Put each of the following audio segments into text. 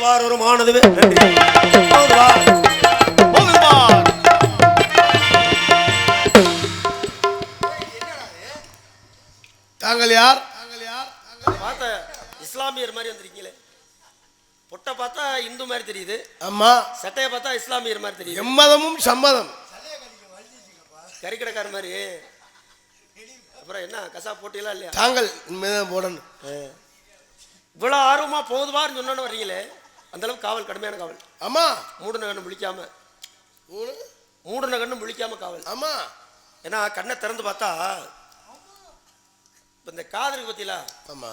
போதுவார் ஒரு நன்றி போதுவார் போகுதுபார் தாங்கள் யார்? பார்த்த இஸ்லாமியர் மாதிரி வந்திருக்கீங்களே. பொட்டை பார்த்தா இந்து மாதிரி தெரியுது. ஆமா. சட்டையை பார்த்தா இஸ்லாமியர் மாதிரி தெரியுது. எம்மதமும் சம்மதம். கறிக்கடைக்கார மாதிரி. அப்புறம் என்ன கசா போட்டியெல்லாம் இல்லையா? தாங்கள் உண்மைதான் போடணும். இவ்வளோ ஆர்வமா போதுவார்னு சொன்னோன்னு வர்றீங்களே. அந்த அளவுக்கு காவல் கடுமையான காவல். ஆமா. மூடுன கண்ணு முழிக்காம? மூடுன கண்ணு முழிக்காம காவல். ஆமா. ஏன்னா கண்ணை திறந்து பார்த்தா இப்போ இந்த காதலுக்கு பத்தியில ஆமா.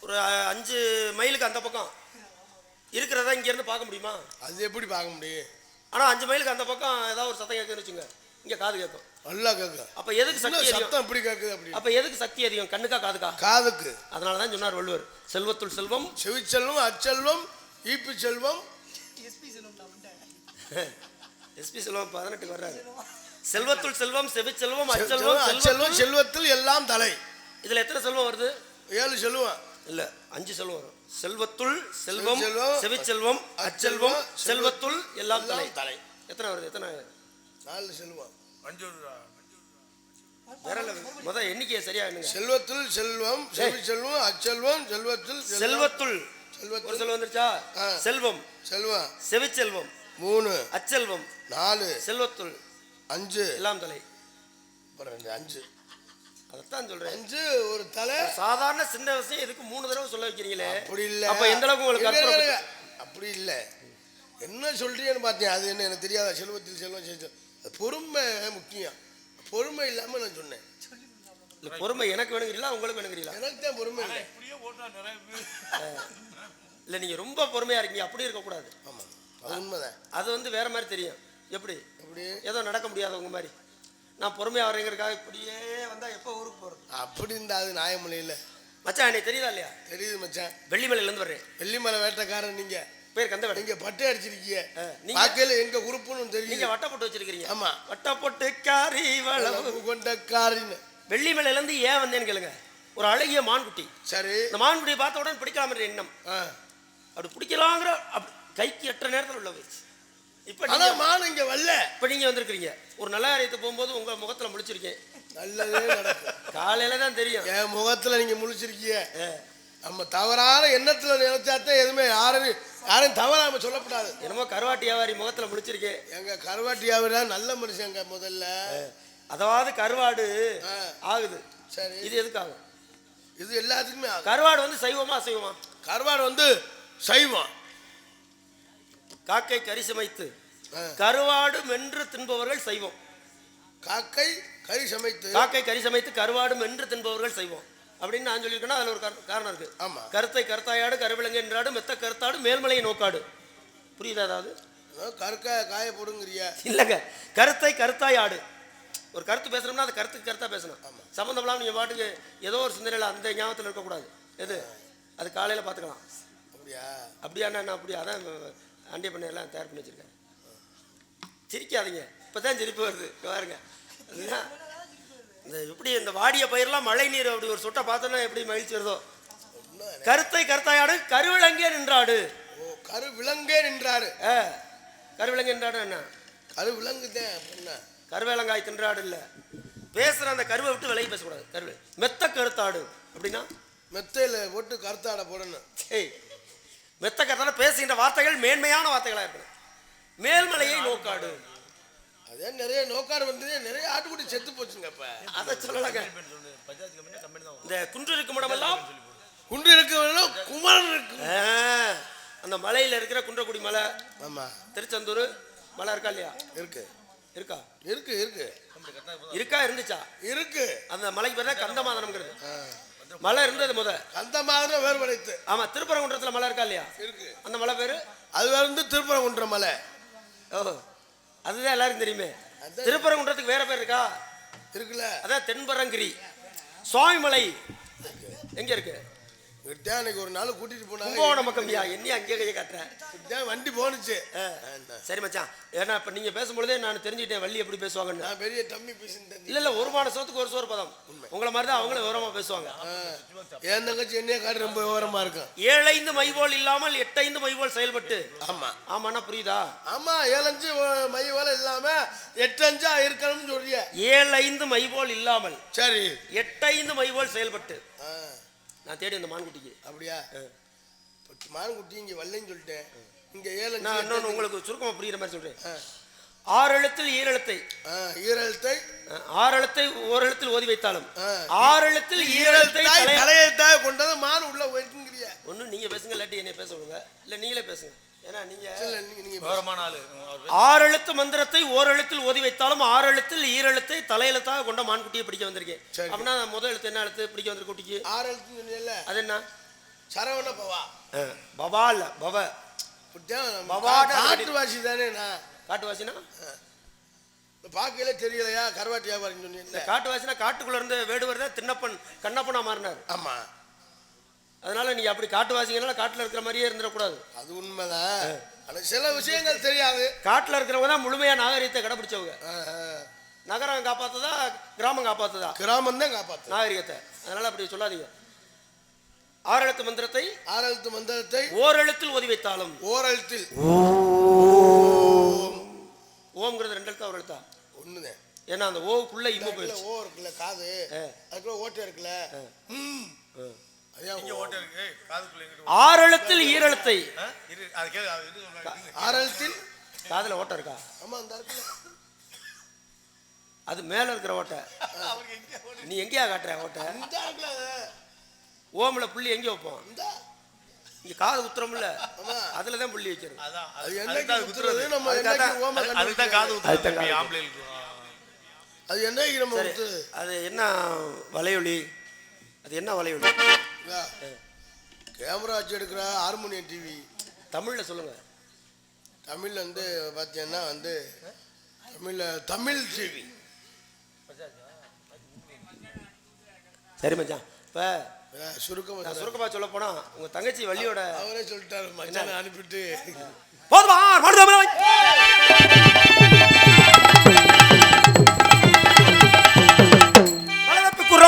ஒரு அஞ்சு மைலுக்கு அந்த பக்கம் இருக்கிறதா இங்கேருந்து பார்க்க முடியுமா? அது எப்படி பார்க்க முடியும்? ஆனால் அஞ்சு மைலுக்கு அந்த பக்கம் ஏதாவது ஒரு சத்தம் கேட்குன்னு வச்சுங்க இங்கே காது கேட்கும் நல்லா கேட்க. அப்போ எதுக்கு சக்தி சத்தம் எப்படி கேட்குது அப்படி? அப்போ எதுக்கு சக்தி அதிகம்? கண்ணுக்கா காதுக்கா? காதுக்கு. அதனால தான் சொன்னார் வள்ளுவர். செல்வத்துள் செல்வம் செவிச்செல்வம் அச்செல்வம் ஈப்பு செல்வம். எஸ்பி செல்வம் பதினெட்டுக்கு வர்றாரு. செல்வத்துள் செல்வம் செவிச்செல்வம் செல்வம், அச்செல்வம் அச்செல்வம் செல்வம் செல்வத்தில் எல்லாம் தலை. இதில் எத்தனை செல்வம் வருது? ஏழு செல்வம். இல்ல அஞ்சு செல்வம் வரும். செல்வத்துள் செல்வம் செல்வம், செவிச்செல்வம் அச்செல்வம் செல்வத்துள் எல்லாம் தலை. எல்லாம் தலை. எத்தனை வருது? எத்தனை நாலு செல்வம். விரல முத எண்ணிக்கையை சரியா செல்வத்தில் செல்வம் செவிச்செல்வம் அச்செல்வம் செல்வத்துள் ஒரு செல்வத்தில் செல்வம் வந்துருச்சா? ஆ. செல்வம். செல்வம். செவிச்செல்வம். மூணு. அச்செல்வம். நாலு. செல்வத்துள். அஞ்சு. எல்லாம் தலை. அப்புறம் ரெண்டு, அஞ்சு. அதைத்தான் சொல்றேன். அஞ்சு ஒரு தலை. சாதாரண சின்ன விஷயம் இதுக்கு மூணு தடவை சொல்ல வைக்கிறீங்களே. அப்படி இல்ல. அப்ப எந்த அளவுக்கு உங்களுக்கு. அப்படி இல்ல. என்ன சொல்றீங்கன்னு பார்த்தேன். அது என்ன எனக்கு தெரியாத? செல்வத்தில் செல்வம் செல்வம். அது பொறுமை முக்கியம். பொறுமை இல்லாம நான் சொன்னேன். இல்ல, பொறுமை எனக்கு வேணுங்கிறீங்களா? உங்களுக்கு வேணுங்கிறீங்களா? எனக்கு தான் பொறுமை இல்லை. இல்ல நீங்க ரொம்ப பொறுமையா இருக்கீங்க. அப்படி இருக்கக்கூடாது. ஆமா. அது உண்மைதான். அது வந்து வேற மாதிரி தெரியும். எப்படி? எப்படி? ஏதோ நடக்க முடியாதவங்க மாதிரி. நான் பொறுமையா வரேங்கிறதுக்காக இப்படியே வந்தா எப்போ ஊருக்கு போறது? அப்படி இருந்தா அது நியாயம் இல்லை. மச்சான் எனக்கு தெரியுதா இல்லையா? தெரியுது மச்சான். வெள்ளிமலையில இருந்து வர்றேன். வெள்ளிமலை வேட்டைக்காரன் நீங்க. பேர் கந்த வேடை நீங்க பட்டை அடிச்சிருக்கீங்க நீங்க- பார்க்கையில எங்க உறுப்புன்னு நீங்க தெரியும் வட்ட போட்டு வச்சிருக்கீங்க ஆமா. வட்ட போட்டு காரி வளவு. கொண்ட காரின்னு. வெள்ளிமலையில இருந்து ஏன் வந்தேன்னு கேளுங்க. ஒரு அழகிய மான்குட்டி. சரி. இந்த மான்குட்டியை பார்த்த உடனே பிடிக்கலாம்ன்ற எண்ணம். அப்படி பிடிக்கலாங்கிற கைக்கு எட்டுற நேரத்தில் உள்ள போயிடுச்சு. இப்போ ஆனா நீங்க மான் இங்க வரல. இப்போ நீங்க வந்திருக்கிறீங்க. ஒரு நல்ல காரியத்துக்கு போகும்போது உங்க முகத்துல முழிச்சிருக்கேன். நல்லதே காலையில தான் தெரியும். என் முகத்துல நீங்க முழிச்சிருக்கீங்க நம்ம தவறான எண்ணத்துல நினைச்சாத்தான் எதுவுமே யாரும் யாரும் தவறாம சொல்லக்கூடாது என்னமோ கருவாட்டி வியாபாரி முகத்துல முழிச்சிருக்கேன் எங்க கருவாட்டியாவிரா நல்ல மனுஷங்க முதல்ல. அதாவது கருவாடு. ஆகுது. சரி. இது எதுக்காகும்? இது எல்லாத்துக்குமே. கருவாடு வந்து சைவமா அசைவமா? கருவாடு வந்து சைவம். காக்கை கறி சமைத்து. கருவாடு மென்று தின்பவர்கள் சைவம். காக்கை கறி சமைத்து. காக்கை கறி சமைத்து கருவாடு மென்று தின்பவர்கள் சைவம். அப்படின்னு நான் சொல்லியிருக்கேன்னா அதுல ஒரு காரண- காரணம் இருக்கு. ஆமா. கருத்தை கருத்தாயாடு கருவிலங்கு என்றாடு மெத்த கருத்தாடு மேல்மலையை நோக்காடு. புரியுதா அதாவது கருக்கா காய போடுங்கிறிய? இல்லைங்க. கருத்தை கருத்தாய் ஆடு ஒரு கருத்து பேசுறோம்னா அது கருத்துக்கு கருத்தா பேசணும். சம்மந்தம் இல்லாமல் நீங்கள் பாட்டுக்கு ஏதோ ஒரு சிந்தனையில் அந்த ஞாபகத்தில் இருக்கக்கூடாது. எது? அது காலையில் பார்த்துக்கலாம் அப்படியா? அப்படியா என்ன? அப்படியா? அதான் அண்டிய பண்ணையெல்லாம் தயார் பண்ணி வச்சிருக்கேன் சிரிக்காதீங்க. இப்போ தான் சிரிப்பு வருது. பாருங்க. அதுதான் இந்த எப்படி இந்த வாடிய பயிரெல்லாம் மழை நீர் அப்படி ஒரு சொட்டை பார்த்தோன்னா எப்படி மகிழ்ச்சி வருதோ? கருத்தை கருத்தாயாடு கருவிலங்கே நின்றாடு. ஓ கரு விலங்கே நின்றாரு ஆ கருவிலங்கு நின்றாடு என்ன? கரு விலங்குதான் என்ன கருவேலங்காய் தின்றாடு இல்லை பேசுகிற அந்த கருவை விட்டு விலகி பேசக்கூடாது. கருவே மெத்த கருத்தாடு அப்படின்னா? மெத்தையில போட்டு கருத்தாடை போடணும். ஏய் மெத்த கருத்தாட பேசுகின்ற வார்த்தைகள் மேன்மையான வார்த்தைகளாக இருக்கணும். மேல்மலையை நோக்காடு. அதே நிறைய நோக்காடு வந்து நிறைய ஆட்டுக்குட்டி செத்து போச்சுங்க இப்ப அதை சொல்லலாங்க. இந்த குன்று இருக்கும் இடமெல்லாம் குண்டு இருக்கிறவங்களும் குமரன் இருக்கு அந்த மலையில் இருக்கிற குன்றக்குடி மலை. ஆமா. திருச்செந்தூர் மலை இருக்கா இல்லையா? இருக்கு. இருக்கா? இருக்கு இருக்கு. இருக்கா இருந்துச்சா? இருக்கு. அந்த மலைக்கு பேர் தான் கந்தமாதனம்ங்கிறது. மலை இருந்தது முத. மாதிரி வேறுபடைத்து. ஆமா திருப்பரங்குன்றத்தில் மலை இருக்கா இல்லையா? இருக்கு. அந்த மலை பேரு? அது வந்து திருப்பரங்குன்ற மலை. ஓ அதுதான் எல்லாருக்கும் தெரியுமே. திருப்பரங்குன்றத்துக்கு வேற பேர் இருக்கா? இருக்குல்ல. அதான் தென்பரங்கிரி. சுவாமிமலை. எங்க இருக்கு? அன்னைக்கு ஒரு நாள் கூட்டிட்டு போனாங்க. கும்பகோணம் பக்கம்யா என்னையும் அங்கேயே கையை காட்டுறேன் வண்டி போனுச்சு. சரி மச்சான். ஏன்னா இப்ப நீங்க பேசும்பொழுதே நான் தெரிஞ்சுக்கிட்டேன் வள்ளி எப்படி பேசுவாங்கன்னு. நான் பெரிய தம்பி பேசிட்டு இல்ல இல்ல ஒரு மான சோத்துக்கு ஒரு சோறு பதம். உங்களை மாதிரி தான் அவங்களும் விவரமா பேசுவாங்க. என் தங்கச்சி என்னைய காட்டு ரொம்ப விவரமா இருக்கும். ஏழைந்து மைபோல் இல்லாமல் எட்டைந்து மைபோல் செயல்பட்டு. ஆமா. ஆமாண்ணா புரியுதா? ஆமா ஏழஞ்சு வ- மை வேலை இல்லாம எட்டு அஞ்சா இருக்கணும்னு சொல்றிய. ஏழைந்து மைபோல் இல்லாமல் சரி. எட்டைந்து மைபோல் செயல்பட்டு. நான் தேடி அந்த மான்குட்டிக்கு. அப்படியா? மான்குட்டி இங்க வரலன்னு சொல்லிட்டேன். இங்க ஏழஞ்சு நான் இன்னொன்று உங்களுக்கு சுருக்கமா புரியுற மாதிரி சொல்றேன். ஆறு எழுத்தில் ஈரெழுத்தை ஈரழுத்தை ஆறு எழுத்தை ஓரெழுத்தில் ஓதி வைத்தாலும். ஆறு எழுத்தில் ஈரெழுத்தை ஈரழுத்தாய் தலை தலையெழுத்தாய் கொண்டது மான் உள்ள போயிருக்குங்கிறிய ஒண்ணு நீங்க பேசுங்க இல்லாட்டி என்னை பேச விடுங்க. இல்ல நீங்களே பேசுங்க. ஆறு எழுத்து மந்திரத்தை ஓரெழுத்தில் ஓதி வைத்தாலும் ஆறு எழுத்தில் ஈரெழுத்தை தலையெழுத்தாக கொண்ட மான்குட்டியை பிடிக்க வந்திருக்கேன். சரி. அப்படின்னா முதல் எழுத்து என்ன எழுத்து? பிடிக்க வந்திருக்க குட்டிக்கு? ஆறு எழுத்து அது என்ன? சரவண பவா. பவா. இல்ல பவ பவாடா காட்டுவாசி தானே நான். காட்டுவாசினா? பார்க்கல தெரியலையா? கருவாட்டு வியாபாரம் இந்த சொன்னீங்கல்ல காட்டுவாசினா காட்டுக்குள்ள இருந்து வேடுவர் தான் தின்னப்பன் கண்ணப்பனா மாறினார். ஆமா. அதனால நீங்க அப்படி காட்டுவாசிங்கனால காட்டுல இருக்கிற மாதிரியே இருந்துடக்கூடாது. அது உண்மைதான். ஆனா சில விஷயங்கள் தெரியாது. காட்டுல இருக்கிறவங்க தான் முழுமையா நாகரிகத்தை கடைபிடிச்சவங்க. நகரம் காப்பாத்துதா கிராமம் காப்பாத்துதா? கிராமம் தான் காப்பாத்து நாகரிகத்தை. அதனால அப்படி சொல்லாதீங்க. ஆறு எழுத்து மந்திரத்தை ஆறு எழுத்து மந்திரத்தை ஓரெழுத்தில் ஓதி வைத்தாலும். ஓரெழுத்தில். ஓம்ங்கிறது ரெண்டு எழுத்தா ஒரு எழுத்தா? ஒண்ணுதான் ஏன்னா அந்த ஓவுக்குள்ள இம்மு போயிடுச்சு. ஓ இருக்குல்ல காது. அதுக்குள்ள ஓட்டை இருக்குல்ல. ம். அதான் இங்க ஓ. ஓட்ட இருக்கு ஏய், காதுக்குள்ள எங்கிட்டு ஆறு எழுத்தில் ஈரெழுத்தை. ஆ? இரு அது கேளு அது இது சொல்றாரு. ஆறு எழுத்தில் காதுல ஓட்டை இருக்கா? ஆமா அந்த அது மேல இருக்கிற ஓட்டை. நீ எங்கேயா காட்டுற ஓட்டை. ஓம்ல புள்ளி எங்க வைப்போம்? இந்த. இங்க காது குத்துறோம்ல. ஆமா. அதுல தான் புள்ளி வைக்கிறது. அதான் அது ஓம அது- என்ன வலையொலி? அது என்ன வலையொலி. கேமரா வச்சு எடுக்கிற ஹார்மோனியம் டிவி தமிழ்ல சொல்லுங்க. தமிழ்ல வந்து பார்த்தீங்கன்னா வந்து தமிழ்ல தமிழ் டிவி சரி மச்சான் இப்ப சுருக்கமாக நான் சுருக்கமா சொல்ல போனா உங்க தங்கச்சி வள்ளியோட அவரே சொல்லிட்டாரு மச்சானை அனுப்பிட்டு. போதுமா?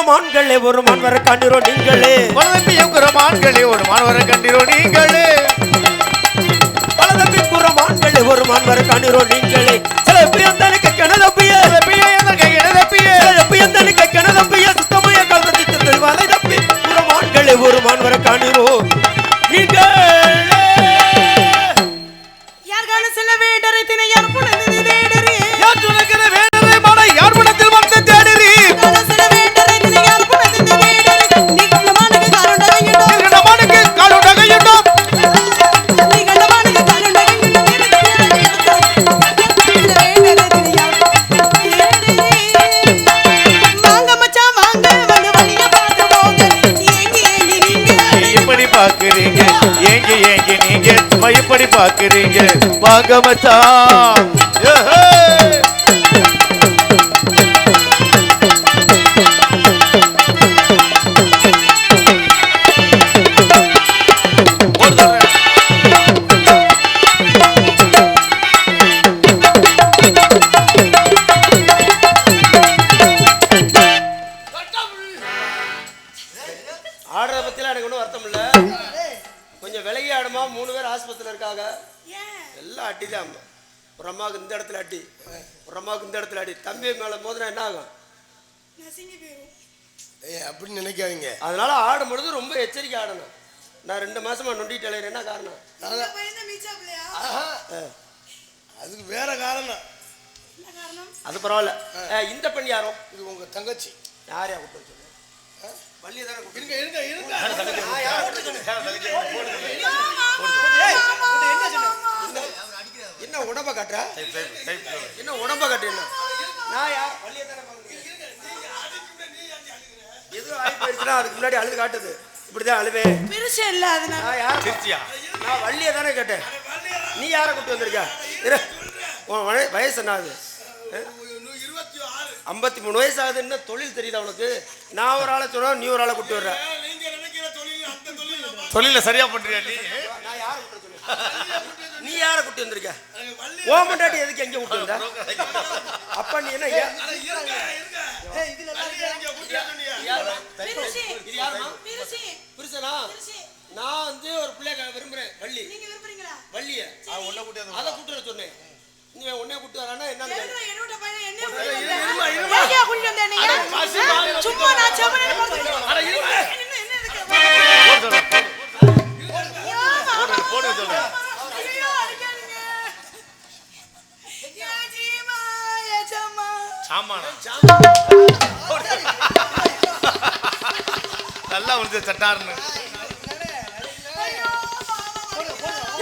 குறமான்களே ஒரு மான்வர கண்டிரோ நீங்களே. வளர்ப்பியம் குரமான்களே ஒரு மாணவரை கண்டிரோ நீங்களே. வளர்ப்பு குறமான்களே ஒரு மான்வர கண்டிரோ நீங்களே. சில பிரியந்தனுக்கு கிணதப்பிய பிள்ளை பாக்குறீங்க வாங்க மச்சான். மூணு பேர் ஆஸ்பத்திரியில் இருக்காங்க. எல்லாம் அடி தான் ஒரு அம்மாவுக்கு இந்த இடத்துல அடி. ஒரு அம்மாவுக்கு இந்த இடத்துல அடி. தம்பி மேலே மோதினா என்ன ஆகும்? ஏய் அப்படின்னு நினைக்காதீங்க. அதனால ஆடும் பொழுது ரொம்ப எச்சரிக்கை ஆடணும். நான் ரெண்டு மாசமா நொண்டிட்டு அலையிறேன். என்ன காரணம்? ஆஹா. அதுக்கு வேற காரணம். அது பரவாயில்ல. ஏ, இந்த பெண் யாரோ? இது உங்க தங்கச்சி. யார் யா கூப்பிட்டு? வள்ளியை தானே இருங்க என்ன உடம்ப காட்டுற? என்ன உடம்ப காட்டு என்ன? நான் யார் வள்ளியை தானே பார்க்கணும். எதுவும் ஆகி போயிருச்சுன்னா அதுக்கு முன்னாடி அழுது காட்டுது. இப்படிதான் அழுவேன் பெருசா இல்ல நான் யார் திருச்சியா நான் வள்ளியை தானே கேட்டேன் நீ யாரை கூப்பிட்டு வந்திருக்க? வயசு என்ன ஆறு ஐம்பத்தி மூணு வயசு ஆகுதுன்னு தொழில் தெரியுதா உனக்கு? நான் ஒரு ஆளை சொன்னா நீ ஒரு ஆளை கூப்பிட்டு வர்ற. தொழில் சரியா பண்றியா நீ? நான் யாரை கூட்ட சொன்னேன் நீ யாரை கூட்டி வந்திருக்க? ஓ மண்டாட்டி எதுக்கு எங்க கூட்டி வந்த? அப்ப நீ என்ன. நான் வந்து ஒரு பிள்ளைய விரும்புறேன் வள்ளி. நீங்க விரும்புறீங்களா? வள்ளிய. அதை கூட்டு சொன்னேன். நீ உன்னைய கூட்டு வரானா என்னன்னு எழுதுற என்னோட பையன் கூட்டிட்டு கூட்டிட்டு சும்மா நான். என்ன என்ன ஜம்மா. சாமானா? நல்லா வந்து சட்டார்னு.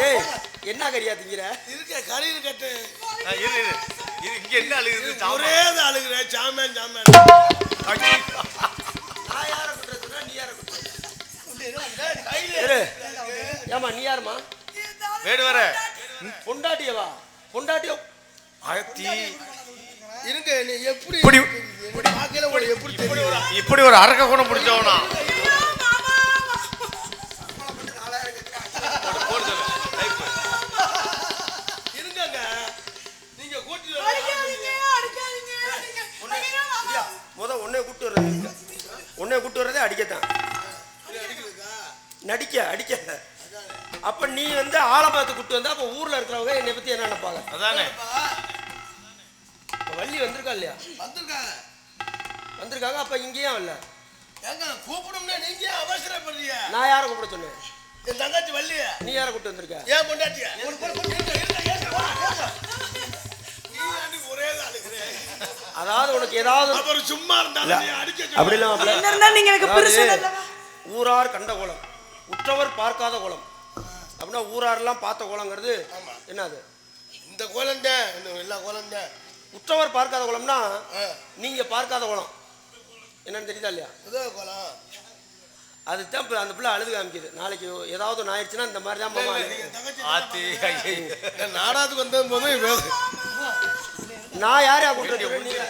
ஏய் என்ன கறியா திங்கிற? இருக்க கரையில் கட்டு இரு இரு. இரு இங்க என்ன அழுகுது? ஒரே தான் அழுகுறேன் சாமேன் சாமேன் நான் யாரை சொன்னா நீ யாரை? இரு. ஏம்மா நீ யாருமா வேடு வர. பொண்டாட்டியவா? பொண்டாட்டியோ? ஆயத்தி. இருங்க நீ எப்படி இப்படி இப்படி. ஒரு அரக்க குணம் பிடிச்சவனா? நடிக்க அடிக்க. அப்ப நீ வந்து ஆளை பார்த்து கூட்டு வந்தா அப்ப ஊர்ல இருக்கிறவங்க என்னை பத்தி என்ன நினைப்பாங்க? அதானே. வள்ளி வந்திருக்கா இல்லையா? வந்திருக்காங்க. வந்திருக்காங்க அப்ப இங்கேயும் இல்ல ஏங்க கூப்பிடும்னா நீங்க அவசரப்படுறீங்க? நான் யாரை கூப்பிட சொன்னேன்? என் தங்கச்சி வள்ளிய நீ யாரை கூட்டு வந்திருக்க? ஏன் பொண்டாட்டிய? ஒரே அதாவது உனக்கு ஏதாவது அப்புறம் சும்மா இருந்தாலும் நீ அடிக்க அப்படி இல்லாம இருந்தா ஊரார் கண்ட கோலம். உற்றவர் பார்க்காத கோலம். அப்படின்னா ஊராரெல்லாம் பார்த்த கோலங்கிறது என்னது? இந்த கோலம் தான் எல்லா கோலம் தான் உற்றவர் பார்க்காத கோலம்னா ஆ, நீங்க பார்க்காத கோலம். என்னன்னு தெரியுதா இல்லையா? இதோ கோலம். அதுதான் இப்ப அந்த பிள்ளை அழுது காமிக்குது. நாளைக்கு ஏதாவது ஒன்று ஆயிடுச்சுன்னா இந்த மாதிரி தான். தங்கச்சி ஆத்தி ஐயே. நான் நாடாத்துக்கு வந்த போது நான் யாரையா கூட்டு வந்திருக்கேன்? நீங்க